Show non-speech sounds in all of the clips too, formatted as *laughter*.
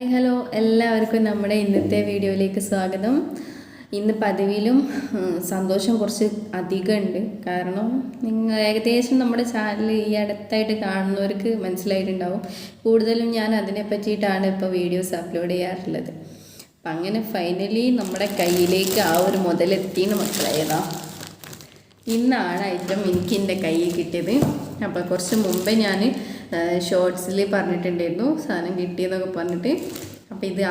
Hello. എല്ലാവർക്കും നമ്മുടെ ഇന്നത്തെ വീഡിയോയിലേക്ക് സ്വാഗതം. ഇന്ന് പതിവിലും സന്തോഷം കുറച്ച് അധികമുണ്ട്. കാരണം നിങ്ങൾ ഏകദേശം നമ്മുടെ ചാനൽ ഈ അടുത്തായിട്ട് കാണുന്നവർക്ക് മനസ്സിലായിട്ടുണ്ടാവും. കൂടുതലും ഞാൻ അതിനെ പറ്റിയിട്ടാണ് ഇപ്പോൾ വീഡിയോസ് അപ്ലോഡ് ചെയ്യാറുള്ളത്. അപ്പം അങ്ങനെ ഫൈനലി നമ്മുടെ കയ്യിലേക്ക് ആ ഒരു മുതലെത്തിയെന്ന് മക്കളേതാ ഇന്നാണ് ഐറ്റം എനിക്ക് എന്റെ കയ്യിൽ കിട്ടിയത്. അപ്പോൾ കുറച്ച് മുമ്പേ ഞാൻ ഷോർട്സിൽ പറഞ്ഞിട്ടുണ്ടായിരുന്നു സാധനം കിട്ടിയെന്നൊക്കെ പറഞ്ഞിട്ട്. അപ്പോൾ ഇത്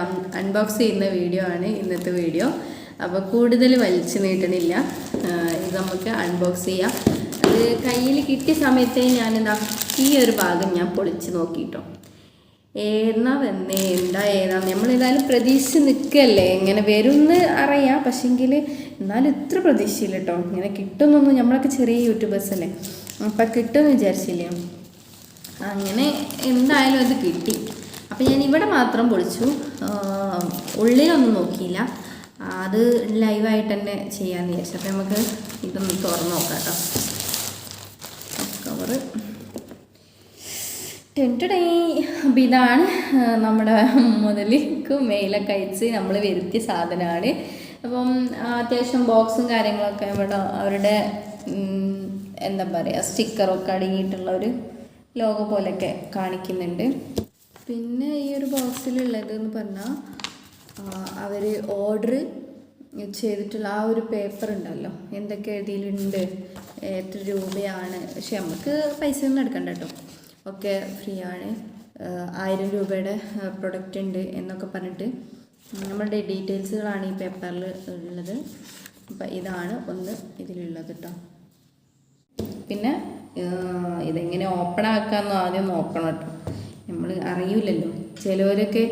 അൺബോക്സ് ചെയ്യുന്ന വീഡിയോ ആണ് ഇന്നത്തെ വീഡിയോ അപ്പോൾ കൂടുതൽ വലിച്ചു നീട്ടണില്ല. ഇത് നമുക്ക് അൺബോക്സ് ചെയ്യാം. അത് കയ്യിൽ കിട്ടിയ സമയത്തെ ഞാനെന്താ ഈ ഒരു ഭാഗം ഞാൻ പൊളിച്ച് നോക്കിയിട്ടോ ഏന്നാ വന്നേ? എന്താ ഏതാ നമ്മളേതായാലും പ്രതീക്ഷിച്ച് നിൽക്കല്ലേ ഇങ്ങനെ വരുമെന്ന് അറിയാം. പക്ഷെങ്കിൽ എന്നാലും ഇത്ര പ്രതീക്ഷയില്ല കേട്ടോ ഇങ്ങനെ കിട്ടുന്നൊന്നും നമ്മളൊക്കെ ചെറിയ യൂട്യൂബേഴ്സ് അല്ലേ? അപ്പം കിട്ടുമെന്ന് വിചാരിച്ചില്ലേ? അങ്ങനെ എന്തായാലും അത് കിട്ടി. അപ്പോൾ ഞാൻ ഇവിടെ മാത്രം പൊളിച്ചു. ഉള്ളിലൊന്നും നോക്കിയില്ല. അത് ലൈവായിട്ട് തന്നെ ചെയ്യാമെന്ന് വിചാരിച്ചു. അപ്പോൾ നമുക്ക് ഇതൊന്ന് തുറന്ന് നോക്കാം കേട്ടോ കവറ് ടെന്റുടേ അപ്പം ഇതാണ് നമ്മുടെ മുതലേക്ക് മെയിലൊക്കെ അയച്ച് നമ്മൾ വരുത്തിയ സാധനമാണ് അപ്പം അത്യാവശ്യം ബോക്സും കാര്യങ്ങളൊക്കെ ഇവിടെ അവരുടെ എന്താ പറയുക സ്റ്റിക്കറൊക്കെ അടങ്ങിയിട്ടുള്ള ഒരു ലോഗോ പോലെയൊക്കെ കാണിക്കുന്നുണ്ട്. പിന്നെ ഈ ഒരു ബോക്സിലുള്ളത് എന്ന് പറഞ്ഞാൽ അവർ ഓർഡർ ചെയ്തിട്ടുള്ള ആ ഒരു പേപ്പർ ഉണ്ടല്ലോ എന്തൊക്കെ എഴുതിയിട്ടുണ്ട് എത്ര രൂപയാണ്. പക്ഷെ നമുക്ക് പൈസ ഒന്നും എടുക്കണ്ട കേട്ടോ. ഒക്കെ ഫ്രീ ആണ് ആയിരം രൂപയുടെ പ്രൊഡക്റ്റ് ഉണ്ട് എന്നൊക്കെ പറഞ്ഞിട്ട് നമ്മളുടെ ഡീറ്റെയിൽസുകളാണ് ഈ പേപ്പറിൽ ഉള്ളത്. അപ്പം ഇതാണ് ഒന്ന് ഇതിലുള്ളത് കേട്ടോ. പിന്നെ ഇതെങ്ങനെ ഓപ്പൺ ആക്കാമെന്ന് ആദ്യം നോക്കണം കേട്ടോ നമ്മൾ അറിയില്ലല്ലോ. ചിലവരൊക്കെ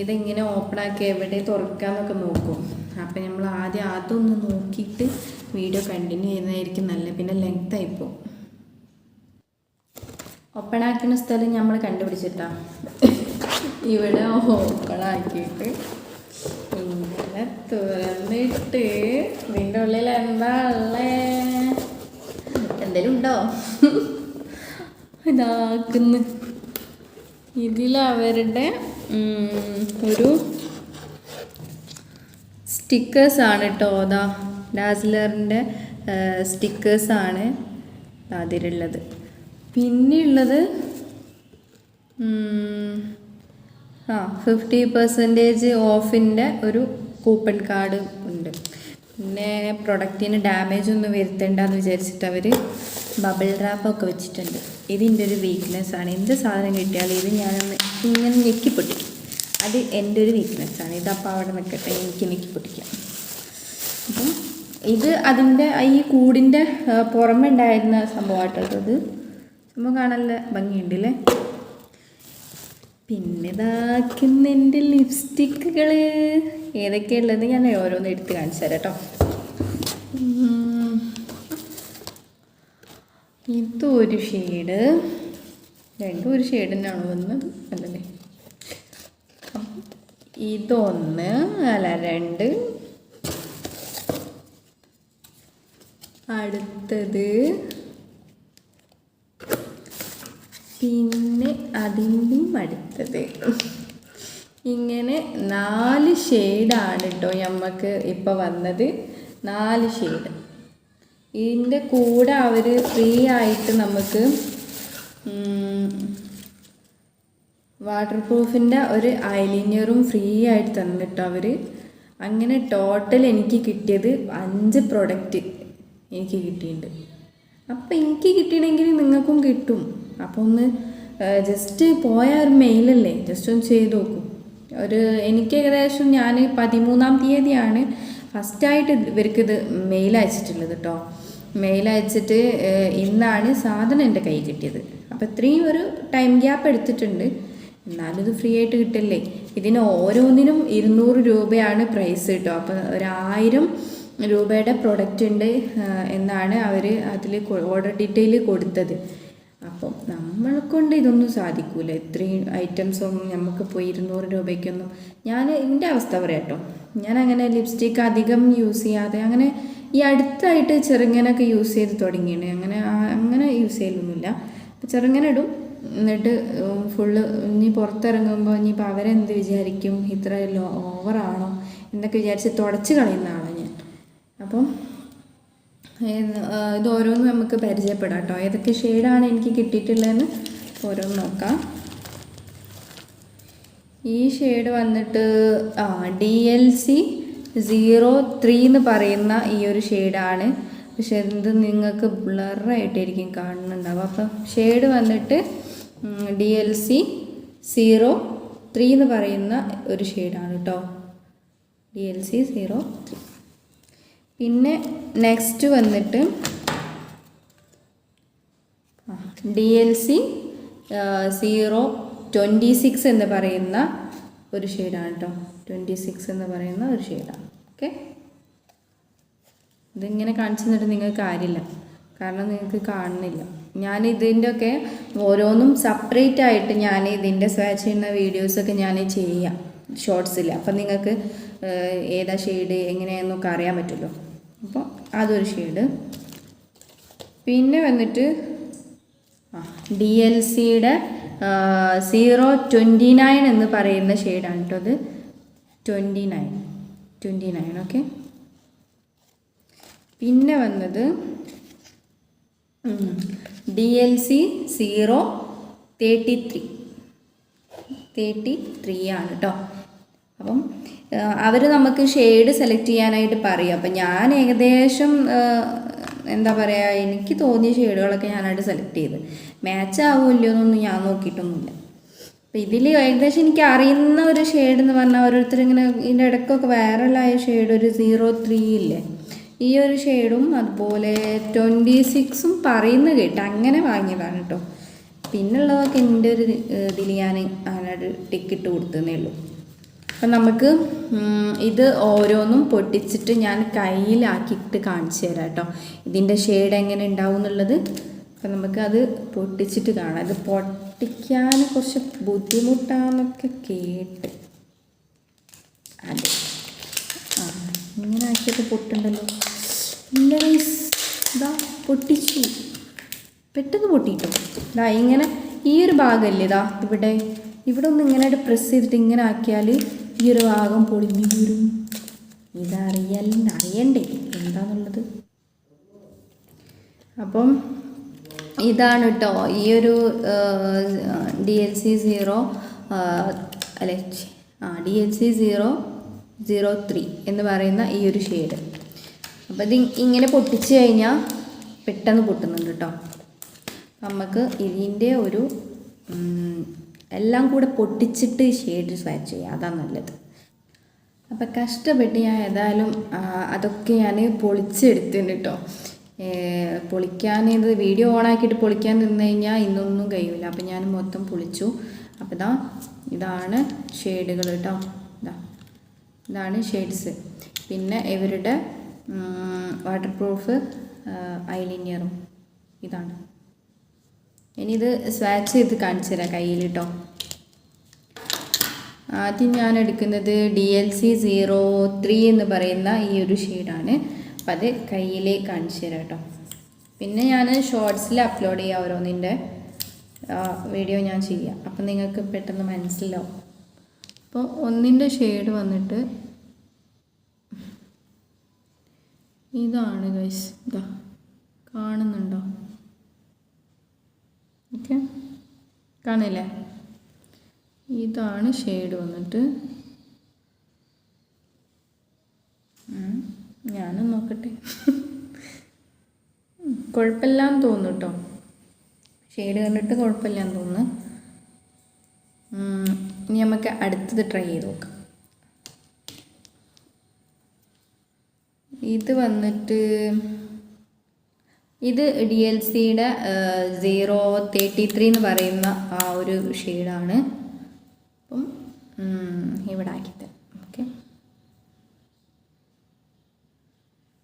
ഇതെങ്ങനെ ഓപ്പൺ ആക്കി എവിടെ തുറക്കാന്നൊക്കെ നോക്കും. അപ്പം നമ്മൾ ആദ്യം അതൊന്ന് നോക്കിയിട്ട് വീഡിയോ കണ്ടിന്യൂ ചെയ്യുന്നതായിരിക്കും നല്ലത്. പിന്നെ ലെങ്ത് ആയിപ്പോൾ ഓപ്പൺ ആക്കുന്ന സ്ഥലം നമ്മൾ കണ്ടുപിടിച്ചിട്ടാ. ഇവിടെ ഓപ്പൺ ആക്കിയിട്ട് ഇങ്ങനെ തുറന്നിട്ട് ഇതിന്റെ ഉള്ളിൽ എന്താ ഉള്ളേ? എന്തേലും ഉണ്ടോ? ഇതാക്കുന്നു. ഇതിൽ അവരുടെ ഒരു സ്റ്റിക്കേഴ്സാണ് കേട്ടോ അതാ ഡാസ്ലറിന്റെ സ്റ്റിക്കേഴ്സാണ് അതിലുള്ളത്. പിന്നെയുള്ളത് ആ ഫിഫ്റ്റി പെർസെന്റേജ് ഓഫിന്റെ ഒരു കൂപ്പൺ കാർഡ് പിന്നെ പ്രൊഡക്റ്റിന് ഡാമേജ് ഒന്നും വരുത്തണ്ടെന്ന് വിചാരിച്ചിട്ട് അവർ ബബിൾ റാപ്പൊക്കെ വെച്ചിട്ടുണ്ട്. ഇതിന്റെ ഒരു വീക്ക്നെസ് ആണ്. എന്ത് സാധനം കിട്ടിയാലും ഇത് ഞാനൊന്ന് ഇങ്ങനെ ഞെക്കി അത് എന്റെ ഒരു വീക്ക്നെസ് ആണ്. ഇതപ്പോൾ അവിടെ നിൽക്കട്ടെ എനിക്ക് ഞെക്കി പൊട്ടിക്കാം അപ്പം ഇത് അതിന്റെ ഈ കൂടിന്റെ പുറമെ ഉണ്ടായിരുന്ന സംഭവമായിട്ടത് സംഭവം കാണാനുള്ള ഭംഗിയുണ്ടല്ലേ പിന്നെ ഇതാക്കുന്ന എന്റെ ലിപ്സ്റ്റിക്കുകൾ ഏതൊക്കെയുള്ളത് ഞാൻ ഓരോന്ന് എടുത്ത് കാണിച്ചു തരാം കേട്ടോ. ഇതൊരു ഷെയ്ഡ് രണ്ടും ഒരു ഷെയ്ഡ് തന്നെയാണ് വന്നത് അല്ലല്ലേ. ഇതൊന്ന് അല്ല രണ്ട്. അടുത്തത് പിന്നെ അതിന്റെയും അടുത്തത്. ഇങ്ങനെ നാല് ഷെയ്ഡാണ് കേട്ടോ നമുക്ക് ഇപ്പോൾ വന്നത്. നാല് ഷെയ്ഡ് ഇതിന്റെ കൂടെ അവർ ഫ്രീ ആയിട്ട് നമുക്ക് വാട്ടർ പ്രൂഫിന്റെ ഒരു ഐലൈനറും ഫ്രീ ആയിട്ട് തന്നിട്ടോ അവർ അങ്ങനെ ടോട്ടൽ എനിക്ക് കിട്ടിയത് അഞ്ച് പ്രൊഡക്റ്റ് എനിക്ക് കിട്ടിയിട്ടുണ്ട്. അപ്പം എനിക്ക് കിട്ടിയില്ലെങ്കിൽ നിങ്ങൾക്കും കിട്ടും. അപ്പോൾ ഒന്ന് ജസ്റ്റ് പോയ ഒരു മെയിലല്ലേ ജസ്റ്റ് ഒന്ന് ചെയ്ത് നോക്കും. ഒരു എനിക്ക് ഏകദേശം ഞാൻ പതിമൂന്നാം തീയതിയാണ് ഫസ്റ്റായിട്ട് ഇവർക്കിത് മെയിൽ അയച്ചിട്ടുള്ളത് കേട്ടോ മെയിൽ അയച്ചിട്ട് ഇന്നാണ് സാധനം എന്റെ കയ്യിൽ കിട്ടിയത്. അപ്പോൾ ഇത്രയും ഒരു ടൈം ഗ്യാപ്പ് എടുത്തിട്ടുണ്ട്. എന്നാലും ഇത് ഫ്രീ ആയിട്ട് കിട്ടില്ലേ? ഇതിന് ഓരോന്നിനും ഇരുന്നൂറ് രൂപയാണ് പ്രൈസ് കേട്ടോ അപ്പോൾ ഒരായിരം രൂപയുടെ പ്രൊഡക്റ്റ് ഉണ്ട് എന്നാണ് അവർ അതിൽ ഓർഡർ ഡീറ്റെയിൽ കൊടുത്തത്. അപ്പം നമ്മളെ കൊണ്ട് ഇതൊന്നും സാധിക്കൂല. ഇത്രയും ഐറ്റംസും നമുക്ക് പോയി ഇരുന്നൂറ് രൂപയ്ക്കൊന്നും. ഞാൻ എന്റെ അവസ്ഥ പറയാം കേട്ടോ ഞാൻ അങ്ങനെ ലിപ്സ്റ്റിക്ക് അധികം യൂസ് ചെയ്യാതെ അങ്ങനെ ഈ അടുത്തായിട്ട് ചെറുങ്ങനൊക്കെ യൂസ് ചെയ്ത് തുടങ്ങിയാണ്. അങ്ങനെ അങ്ങനെ യൂസ് ചെയ്യലൊന്നുമില്ല. ചെറുങ്ങനെ ഇടും. എന്നിട്ട് ഫുള്ള് ഇനി പുറത്തിറങ്ങുമ്പോൾ ഇനിയിപ്പോൾ അവരെന്ത് വിചാരിക്കും? ഇത്ര ഓവറാണോ എന്നൊക്കെ വിചാരിച്ച് തുടച്ച് കളയുന്ന ആളാണ് ഞാൻ അപ്പം ഇതോരോന്ന് നമുക്ക് പരിചയപ്പെടാം കേട്ടോ ഏതൊക്കെ ഷെയ്ഡാണ് എനിക്ക് കിട്ടിയിട്ടുള്ളതെന്ന് ഓരോന്ന് നോക്കാം. ഈ ഷെയ്ഡ് വന്നിട്ട് ആ D L C zero three എന്ന് പറയുന്ന ഈ ഒരു ഷെയ്ഡാണ്. പക്ഷെ ഇത് നിങ്ങൾക്ക് ബ്ലറായിട്ടായിരിക്കും കാണുന്നുണ്ടാവുക. അപ്പം ഷെയ്ഡ് വന്നിട്ട് D L C zero three എന്ന് പറയുന്ന ഒരു ഷെയ്ഡാണ് കേട്ടോ D L C zero three. പിന്നെ നെക്സ്റ്റ് വന്നിട്ട് D L C zero twenty six എന്ന് പറയുന്ന ഒരു ഷെയ്ഡാണ് കേട്ടോ ട്വന്റി സിക്സ് എന്ന് പറയുന്ന ഒരു ഷെയ്ഡാണ് ഓക്കെ ഇതിങ്ങനെ കാണിച്ചു തന്നിട്ട് നിങ്ങൾക്ക് കാര്യമില്ല. കാരണം നിങ്ങൾക്ക് കാണുന്നില്ല. ഞാൻ ഇതിന്റെയൊക്കെ ഓരോന്നും സെപ്പറേറ്റ് ആയിട്ട് ഞാൻ ഇതിന്റെ സ്വാച്ച് ചെയ്യുന്ന വീഡിയോസൊക്കെ ഞാൻ ചെയ്യാം. ഷോർട്സിൽ അപ്പം നിങ്ങൾക്ക് ഏതാ ഷെയ്ഡ് എങ്ങനെയാണെന്നൊക്കെ അറിയാൻ പറ്റുമല്ലോ. അപ്പോൾ അതൊരു ഷെയ്ഡ് പിന്നെ വന്നിട്ട് ഡി എൽ സിയുടെ സീറോ ട്വന്റി നയൻ എന്ന് പറയുന്ന ഷെയ്ഡാണ് കേട്ടോ അത്. Twenty nine twenty nine okay പിന്നെ വന്നത് D L C zero thirty three thirty three ആണ് കേട്ടോ അപ്പം അവർ നമുക്ക് ഷെയ്ഡ് സെലക്ട് ചെയ്യാനായിട്ട് പറയും. അപ്പം ഞാൻ ഏകദേശം എന്താ പറയുക എനിക്ക് തോന്നിയ ഷെയ്ഡുകളൊക്കെ ഞാനായിട്ട് സെലക്ട് ചെയ്ത്. മാച്ച് ആവുമല്ലോ എന്നൊന്നും ഞാൻ നോക്കിയിട്ടൊന്നുമില്ല. അപ്പം ഇതിൽ ഏകദേശം എനിക്ക് അറിയുന്ന ഒരു ഷെയ്ഡ് എന്ന് പറഞ്ഞാൽ ഓരോരുത്തർ ഇങ്ങനെ ഇതിന്റെ ഇടയ്ക്കൊക്കെ വൈറലായ ഷെയ്ഡ് ഒരു സീറോ ത്രീ ഇല്ലേ? ഈ ഒരു ഷെയ്ഡും അതുപോലെ ട്വന്റി സിക്സും പറയുന്ന കേട്ട് അങ്ങനെ വാങ്ങിയതാണ് കേട്ടോ. പിന്നുള്ളതൊക്കെ എന്റെ ഒരു ഇതിൽ ഞാൻ അങ്ങനെ ടിക്കറ്റ് കൊടുത്തതേ ഉള്ളൂ. അപ്പം നമുക്ക് ഇത് ഓരോന്നും പൊട്ടിച്ചിട്ട് ഞാൻ കയ്യിലാക്കിയിട്ട് കാണിച്ചു തരാം കേട്ടോ. ഇതിന്റെ ഷെയ്ഡ് എങ്ങനെ ഉണ്ടാവും എന്നുള്ളത്. അപ്പം നമുക്ക് അത് പൊട്ടിച്ചിട്ട് കാണാം. ഇത് പൊട്ടിക്കാൻ കുറച്ച് ബുദ്ധിമുട്ടാന്നൊക്കെ കേട്ട്. അതെ. ആ ഇങ്ങനെ ആക്കിയിട്ട് പൊട്ടുണ്ടല്ലോ. ഇതാ പൊട്ടിച്ചു. പെട്ടെന്ന് പൊട്ടിയിട്ടോ ഇതാ ഇങ്ങനെ ഈ ഒരു ഭാഗമല്ലേ ഇതാ ഇവിടെ. ഇവിടെ ഒന്ന് ഇങ്ങനെ പ്രസ് ചെയ്തിട്ട് ഇങ്ങനെ ആക്കിയാൽ ഈ ഒരു ഭാഗം പൊളിഞ്ഞു തീരും ഇതറിയാൽ അറിയണ്ടേ എന്താന്നുള്ളത് അപ്പം ഇതാണ് കേട്ടോ ഈ ഒരു ഡി എൽ സി സീറോ അല്ലെ ആ D L C zero zero three എന്ന് പറയുന്ന ഈ ഒരു ഷെയ്ഡ് അപ്പോൾ ഇത് ഇങ്ങനെ പൊട്ടിച്ച് കഴിഞ്ഞാൽ പെട്ടെന്ന് പൊട്ടുന്നുണ്ട് കേട്ടോ നമുക്ക് ഇതിന്റെ ഒരു എല്ലാം കൂടെ പൊട്ടിച്ചിട്ട് ഷെയ്ഡ് സ്വാച്ച് ചെയ്യാം അതാണ് നല്ലത്. അപ്പം കഷ്ടപ്പെട്ട് ഞാൻ ഏതായാലും അതൊക്കെ ഞാൻ പൊളിച്ചെടുത്തിട്ടുണ്ട് കേട്ടോ പൊളിക്കാൻ ഇത് വീഡിയോ ഓണാക്കിയിട്ട് പൊളിക്കാൻ നിന്ന് കഴിഞ്ഞാൽ ഇന്നൊന്നും കഴിയില്ല അപ്പം ഞാൻ മൊത്തം പൊളിച്ചു. അപ്പം ഇതാ ഇതാണ് ഷെയ്ഡുകൾ കേട്ടോ ഇതാ ഇതാണ് ഷെയ്ഡ്സ്. പിന്നെ ഇവരുടെ വാട്ടർ പ്രൂഫ് ഐലിനിയറും ഇതാണ്. ഇനി ഇത് സ്വാച്ച് ചെയ്ത് കാണിച്ചു തരാം കയ്യിൽ കേട്ടോ ആദ്യം ഞാൻ എടുക്കുന്നത് D L C zero three എന്ന് പറയുന്ന ഈ ഒരു ഷെയ്ഡാണ് അപ്പം അത് കയ്യിൽ കാണിച്ചു തരാം കേട്ടോ. പിന്നെ ഞാൻ ഷോർട്സിൽ അപ്ലോഡ് ചെയ്യാം ഓരോന്നിന്റെ വീഡിയോ ഞാൻ ചെയ്യാം. അപ്പം നിങ്ങൾക്ക് പെട്ടെന്ന് മനസ്സിലാവും. അപ്പോൾ ഒന്നിന്റെ ഷെയ്ഡ് വന്നിട്ട് ഇതാണ് ഗൈസ് ഇതാ കാണുന്നുണ്ടോ? ഓക്കെ. കാണില്ലേ ഇതാണ് ഷെയ്ഡ് വന്നിട്ട്. ഞാനും നോക്കട്ടെ. കുഴപ്പമില്ല എന്ന് തോന്നുന്നു കേട്ടോ ഷെയ്ഡ് കണ്ടിട്ട് കുഴപ്പമില്ല എന്ന് തോന്നുന്നു ഇനി നമുക്ക് അടുത്തത് ട്രൈ ചെയ്ത് നോക്കാം. ഇത് വന്നിട്ട് ഇത് ഡി എൽ സിയുടെ സീറോ തേർട്ടി ത്രീ എന്ന് പറയുന്ന ആ ഒരു ഷെയ്ഡാണ്. അപ്പം ഇവിടെ ആക്കിത്തരാം ഓക്കെ.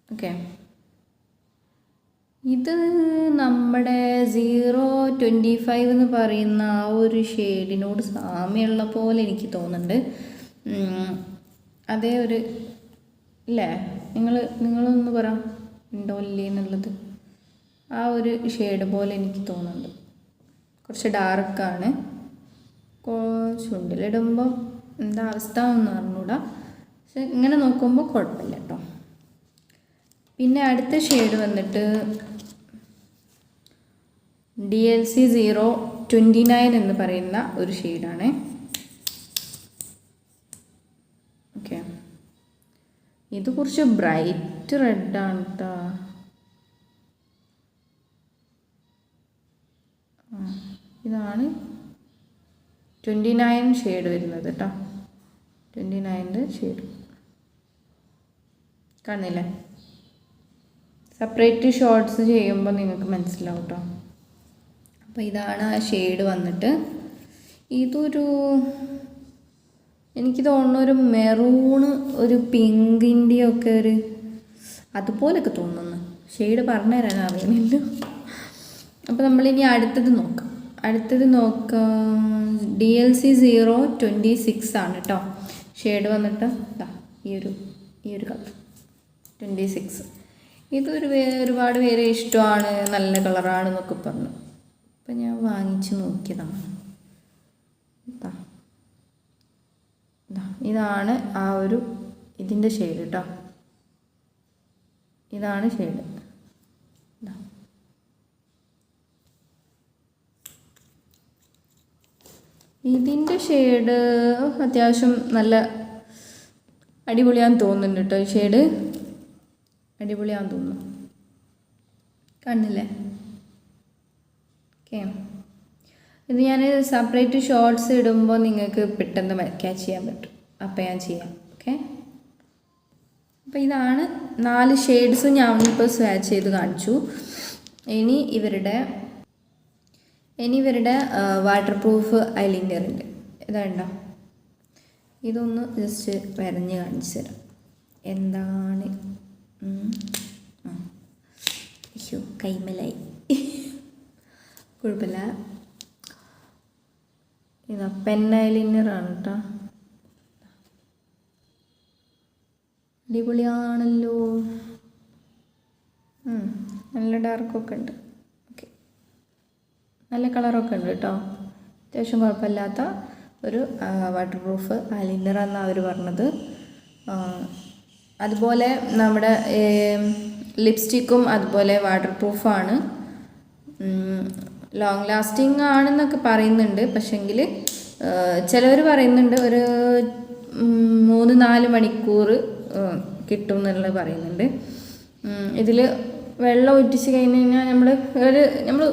ഓക്കെ. ഇത് നമ്മുടെ സീറോ ട്വന്റി ഫൈവ് എന്ന് പറയുന്ന ആ ഒരു ഷെയ്ഡിനോട് സാമ്യമുള്ള പോലെ എനിക്ക് തോന്നുന്നുണ്ട്. അതേ ഒരു ഇല്ലേ നിങ്ങൾ നിങ്ങളൊന്ന് പറ. ഉണ്ടോ ഇല്ലേ എന്നുള്ളത്? ആ ഒരു ഷെയ്ഡ് പോലെ എനിക്ക് തോന്നുന്നുണ്ട്. കുറച്ച് ഡാർക്കാണ് ചുണ്ടിലിടുമ്പം എന്താ അവസ്ഥ എന്ന് അറിഞ്ഞൂടാ. പക്ഷെ ഇങ്ങനെ നോക്കുമ്പോൾ കുഴപ്പമില്ല കേട്ടോ പിന്നെ അടുത്ത ഷെയ്ഡ് വന്നിട്ട് D L C zero twenty nine എന്ന് പറയുന്ന ഒരു ഷെയ്ഡാണ് ഓക്കെ ഇത് കുറച്ച് ബ്രൈറ്റ് റെഡാണ് കേട്ടോ ഇതാണ് ട്വന്റി നയൻ ഷെയ്ഡ് വരുന്നത് കേട്ടോ ട്വന്റി നയന്റെ ഷെയ്ഡ്. കാണുന്നില്ലേ? സെപ്പറേറ്റ് ഷോർട്സ് ചെയ്യുമ്പോൾ നിങ്ങൾക്ക് മനസ്സിലാവും കേട്ടോ അപ്പോൾ ഇതാണ് ആ ഷെയ്ഡ് വന്നിട്ട്. ഇതൊരു എനിക്ക് തോന്നുന്നു ഒരു മെറൂണ് ഒരു പിങ്കിന്റെ ഒക്കെ ഒരു അതുപോലൊക്കെ തോന്നുന്നു. ഷെയ്ഡ് പറഞ്ഞു തരാൻ അറിയുന്നില്ല. അപ്പോൾ നമ്മളിനി അടുത്തത് നോക്കാം. അടുത്തത് നോക്കാം. D L C zero twenty six ആണ് കേട്ടോ ഷെയ്ഡ് വന്നിട്ട് ഈ ഒരു ഈ ഒരു കളർ ട്വന്റി സിക്സ് ഇതൊരു ഒരുപാട് പേര് ഇഷ്ടമാണ്. നല്ല കളറാണ് എന്നൊക്കെ പറഞ്ഞു. അപ്പം ഞാൻ വാങ്ങിച്ച് നോക്കിയതാണ്. ഇതാണ് ആ ഒരു ഇതിന്റെ ഷെയ്ഡ് കേട്ടോ ഇതാണ് ഷെയ്ഡ് ഇതിന്റെ ഷെയ്ഡ് അത്യാവശ്യം നല്ല അടിപൊളിയാന്ന് തോന്നുന്നുണ്ട് കേട്ടോ ഈ ഷെയ്ഡ് അടിപൊളിയാന്ന് തോന്നുന്നു. കണ്ടില്ലേ ഓക്കെ ഇത് ഞാൻ സെപ്പറേറ്റ് ഷോർട്സ് ഇടുമ്പോൾ നിങ്ങൾക്ക് പെട്ടെന്ന് ക്യാച്ച് ചെയ്യാൻ പറ്റും. അപ്പോൾ ഞാൻ ചെയ്യാം. ഓക്കെ അപ്പോൾ ഇതാണ് നാല് ഷെയ്ഡ്സ് ഞാൻ ഇപ്പോൾ സ്വാച്ച് ചെയ്ത് കാണിച്ചു. ഇനി ഇവരുടെ ഇനി വാട്ടർ പ്രൂഫ് ഐലിനർ ഇതാണ്ടോ ഇതൊന്ന് ജസ്റ്റ് വരഞ്ഞ് കാണിച്ചു തരാം. എന്താണ്. അയ്യോ കൈമലായി. കുഴപ്പമില്ല. ഇതാ പെൻ ഐലിനറാണ് കേട്ടോ അടിപൊളിയാണല്ലോ. നല്ല ഡാർക്കൊക്കെ ഉണ്ട്. നല്ല കളറൊക്കെ ഉണ്ട് കേട്ടോ അത്യാവശ്യം കുഴപ്പമില്ലാത്ത ഒരു വാട്ടർ പ്രൂഫ് ഐലൈനർ എന്നാണ് അവർ പറഞ്ഞത്. അതുപോലെ നമ്മുടെ ലിപ്സ്റ്റിക്കും അതുപോലെ വാട്ടർ പ്രൂഫാണ് ലോങ് ലാസ്റ്റിംഗ് ആണെന്നൊക്കെ പറയുന്നുണ്ട്. പക്ഷെങ്കിൽ ചിലവർ പറയുന്നുണ്ട് ഒരു മൂന്ന് നാല് മണിക്കൂർ കിട്ടും എന്നുള്ളത് പറയുന്നുണ്ട്. ഇതിൽ വെള്ളം ഒറ്റിച്ച് കഴിഞ്ഞ് കഴിഞ്ഞാൽ നമ്മൾ ഒരു നമ്മൾ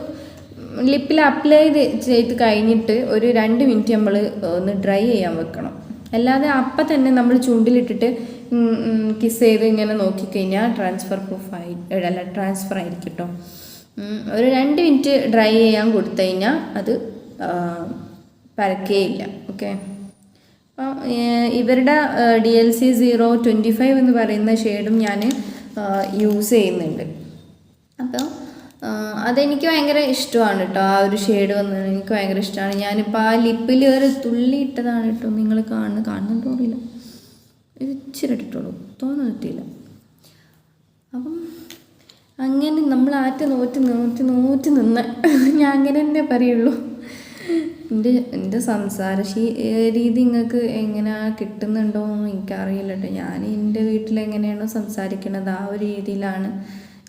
ലിപ്പിൽ അപ്ലൈ ചെയ്ത് കഴിഞ്ഞിട്ട് ഒരു രണ്ട് മിനിറ്റ് നമ്മൾ ഒന്ന് ഡ്രൈ ചെയ്യാൻ വെക്കണം. അല്ലാതെ അപ്പം തന്നെ നമ്മൾ ചുണ്ടിലിട്ടിട്ട് കിസ് ചെയ്ത് ഇങ്ങനെ നോക്കിക്കഴിഞ്ഞാൽ ട്രാൻസ്ഫർ പ്രൂഫ് ആയി അല്ല ട്രാൻസ്ഫർ ആയിരിക്കും കേട്ടോ ഒരു രണ്ട് മിനിറ്റ് ഡ്രൈ ചെയ്യാൻ കൊടുത്തു കഴിഞ്ഞാൽ അത് പരക്കേയില്ല. ഓക്കെ അപ്പം ഇവരുടെ D L C zero twenty five എന്ന് പറയുന്ന ഷെയ്ഡും ഞാൻ യൂസ് ചെയ്യുന്നുണ്ട്. അപ്പോൾ അതെനിക്ക് ഭയങ്കര ഇഷ്ടമാണ് കേട്ടോ ആ ഒരു ഷെയ്ഡ് വന്നത് എനിക്ക് ഭയങ്കര ഇഷ്ടമാണ്. ഞാനിപ്പോൾ ആ ലിപ്പിൽ ഒരു തുള്ളി ഇട്ടതാണ് കേട്ടോ നിങ്ങൾ കാണുന്ന കാണുന്നുണ്ടോ അറിയില്ല. ഇത് ഇച്ചിരി ഇട്ടിട്ടുള്ളൂ. തോന്നുന്നു കിട്ടിയില്ല അപ്പം അങ്ങനെ നമ്മൾ ആറ്റ് നോറ്റ് നോറ്റ് നോറ്റ് നിന്ന്. ഞാൻ അങ്ങനെ തന്നെ പറയുള്ളൂ. എന്റെ എന്റെ സംസാര രീതി നിങ്ങൾക്ക് എങ്ങനെ കിട്ടുന്നുണ്ടോ എന്ന് എനിക്കറിയില്ല കേട്ടോ ഞാൻ എന്റെ വീട്ടിൽ എങ്ങനെയാണോ സംസാരിക്കുന്നത് ആ ഒരു രീതിയിലാണ്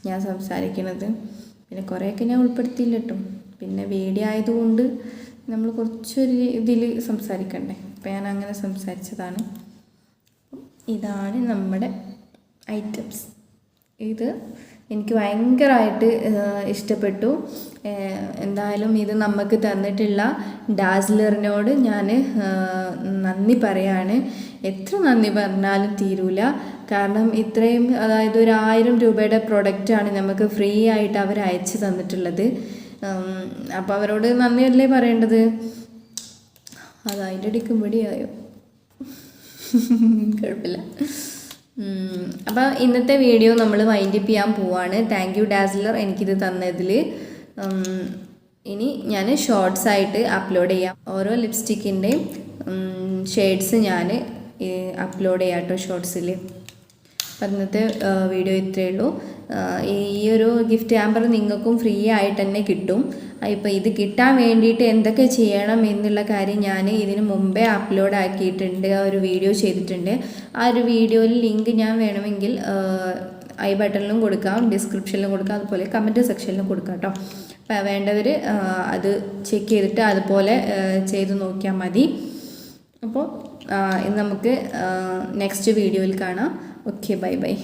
ഞാൻ സംസാരിക്കുന്നത് പിന്നെ കുറേയൊക്കെ ഞാൻ ഉൾപ്പെടുത്തിയില്ല കേട്ടോ പിന്നെ വേടിയായതുകൊണ്ട് നമ്മൾ കുറച്ചൊരു ഇതിൽ സംസാരിക്കണ്ടേ. അപ്പം ഞാൻ അങ്ങനെ സംസാരിച്ചതാണ്. ഇതാണ് നമ്മുടെ ഐറ്റംസ്. ഇത് എനിക്ക് ഭയങ്കരമായിട്ട് ഇഷ്ടപ്പെട്ടു. എന്തായാലും ഇത് നമുക്ക് തന്നിട്ടുള്ള ഡാസ്ലറിനോട് ഞാൻ നന്ദി പറയാണ്. എത്ര നന്ദി പറഞ്ഞാലും തീരൂല. കാരണം ഇത്രയും അതായത് ഒരു ആയിരം രൂപയുടെ പ്രൊഡക്റ്റാണ് നമുക്ക് ഫ്രീ ആയിട്ട് അവർ അയച്ചു തന്നിട്ടുള്ളത്. അപ്പോൾ അവരോട് നന്ദിയല്ലേ പറയേണ്ടത്? അത് അതിന്റെ ഇടയ്ക്ക് *laughs* കുഴപ്പമില്ല. അപ്പോൾ ഇന്നത്തെ വീഡിയോ നമ്മൾ വൈൻഡപ്പ് ചെയ്യാൻ പോവാണ്. താങ്ക് യു ഡാസ്ലർ എനിക്കിത് തന്നതിൽ ഇനി ഞാൻ ഷോർട്സ് ആയിട്ട് അപ്ലോഡ് ചെയ്യാം. ഓരോ ലിപ്സ്റ്റിക്കിന്റെയും ഷെയ്ഡ്സ് ഞാൻ അപ്ലോഡ് ചെയ്യാം കേട്ടോ ഷോർട്സിൽ അപ്പം വീഡിയോ ഇത്രയേ ഉള്ളൂ. ഈ ഒരു ഗിഫ്റ്റ് ഹാമ്പർ നിങ്ങൾക്കും ഫ്രീ ആയിട്ട് തന്നെ കിട്ടും. ഇപ്പോൾ ഇത് കിട്ടാൻ വേണ്ടിയിട്ട് എന്തൊക്കെ ചെയ്യണം എന്നുള്ള കാര്യം ഞാൻ ഇതിന് മുമ്പേ അപ്ലോഡ് ആക്കിയിട്ടുണ്ട് ആ ഒരു വീഡിയോ ചെയ്തിട്ടുണ്ട്. ആ ഒരു വീഡിയോയിൽ ലിങ്ക് ഞാൻ വേണമെങ്കിൽ ഐ ബട്ടണിലും കൊടുക്കാം ഡിസ്ക്രിപ്ഷനിലും കൊടുക്കാം അതുപോലെ കമന്റ് സെക്ഷനിലും കൊടുക്കാം കേട്ടോ അപ്പോൾ വേണ്ടവർ അത് ചെക്ക് ചെയ്തിട്ട് അതുപോലെ ചെയ്ത് നോക്കിയാൽ മതി. അപ്പോൾ നമുക്ക് നെക്സ്റ്റ് വീഡിയോയിൽ കാണാം. Okay bye bye